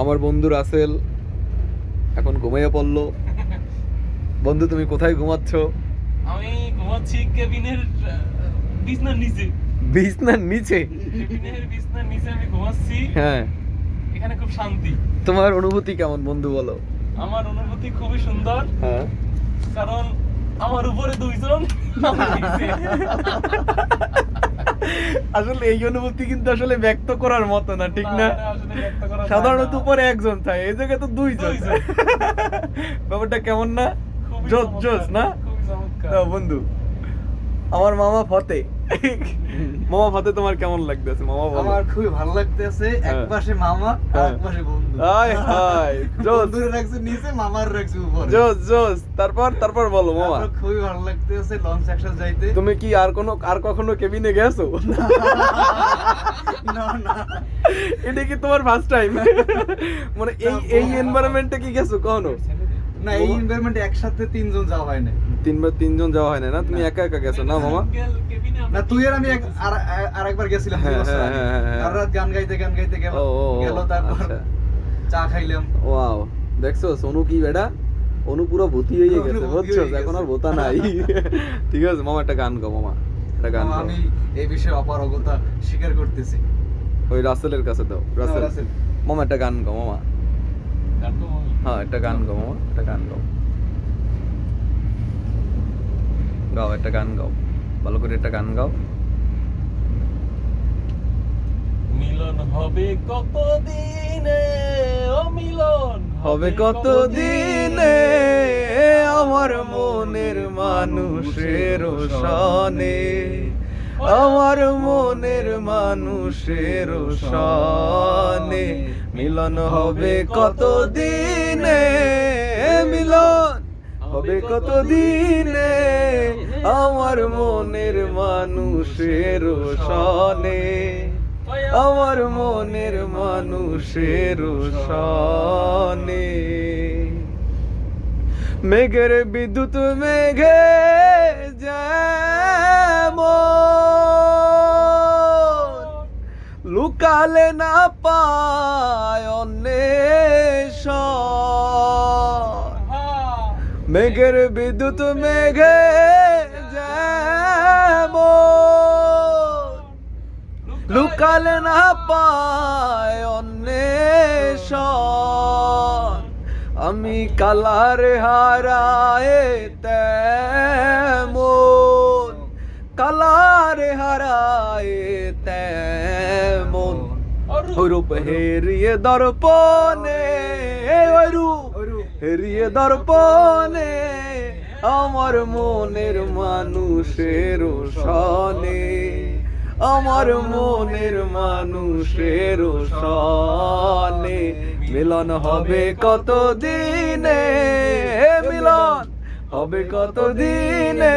আমার বন্ধু রাসেল এখন ঘুমিয়ে পড়ল। বন্ধু তুমি কোথায় ঘুমাচ্ছ? আমি ঘুমাচ্ছি কেবিনের বিছনার নিচে। বিছনার নিচে? কেবিনের বিছনার নিচে আমি ঘুমাচ্ছি। হ্যাঁ। এখানে খুব শান্তি। তোমার অনুভূতি কেমন বন্ধু বলো? আমার অনুভূতি খুবই সুন্দর। হ্যাঁ। কারণ আমার উপরে দুইজন। আসলে এই অনুভূতি কিন্তু আসলে ব্যক্ত করার মতো না ঠিক না সাধারণত। উপরে একজন থাকে এই জায়গায় তো দুইজন। ব্যাপারটা কেমন না? জোস জোস না বন্ধু আমার মামা ফতে। মামা ফতে তোমার কেমন লাগতেছে? মামা বলো। আমার খুবই ভালো লাগতেছে। এক হ্যাঁ। পাশে মামা আর হ্যাঁ। এক পাশে বন্ধু। হাই হাই জোস। রাখছে নিচে মামার রাখছে উপরে। জোস জোস। তারপর তারপর বলো মামা। আমার খুবই ভালো লাগতেছে লঞ্চ যাইতে। তুমি কি আর কোনো আর কখনো কেবিনে গেছো? না না এটা কি তোমার ফার্স্ট টাইম মানে এই এই এনভায়রনমেন্টে কি গেছো কখনো? না এই এনভায়রনমেন্টে একসাথে তিনজন যাওয়া হয় না তিনবার তিনজন যাওয়া হয় না না? তুমি একা একা গেছো না মামা? না তুই আর আমি এক- আর আর একবার গেছিলাম হ্যাঁ, হ্যাঁ। হ্যাঁ। আর রাত গান গাইতে গান গাইতে গেল। তারপর আচ্ছা। চা খাইলাম। ওয়াও দেখছ সোনু কি বেটা অনু পুরো ভূতি হয়ে গেছে বুঝছ? এখন আর। ভূতা নাই। ঠিক আছে মামা একটা গান গাও মামা। একটা গান আমি এই বিষয়ে অপারগতা স্বীকার করতেছি। ওই রাসেলের কাছে দাও রাসেল। মামা একটা গান গাও মামা। কাটবো আমি। হ্যাঁ একটা গান গাও মামা একটা গান গাও। গাও একটা গান গাও। ভালো করে একটা গান গাও। মিলন হবে কত দিনে ও মিলন হবে কত দিনে আমার মনের মানুষের সনে আমার মনের মানুষের সনে মিলন হবে কত দিনে মিলন হবে কত দিনে আমার মনের মানুষের সনে আমার মনের মানুষের সনে মেঘের বিদ্যুৎ মেঘে যেমন লুকালে না পায়। মেঘের বিদ্যুৎ মেঘে লুকালে না পায় আমি কালার হারায় তেমন। কালার হারায় তেমন। ওরূপ হেরিয়ে দর্পণে ওরূপ হেরিয়ে দর্পণে আমার মনের মানুষের সনে আমার মনের মানুষের সনে মিলন হবে কত দিনে মিলন হবে কত দিনে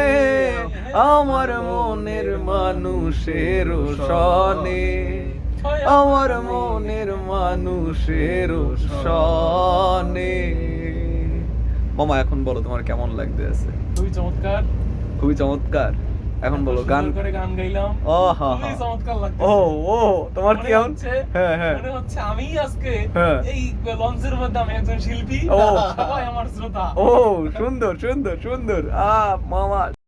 আমার মনের মানুষের সনে আমার মনের মানুষের সনে মামা এখন বলো তোমার কেমন লাগতেছে খুবই চমৎকার। খুবই চমৎকার। এখন বলো গান করে গান গাইলাম। ও হা হা চমৎকার লাগছে ও ও তোমার কি হচ্ছে হ্যাঁ হ্যাঁ। মনে হচ্ছে আমি আজকে হ্যাঁ। এই লঞ্চের মধ্যে আমি একজন শিল্পী। ও। সবাই আমার শ্রোতা। ও সুন্দর সুন্দর সুন্দর। আ মামা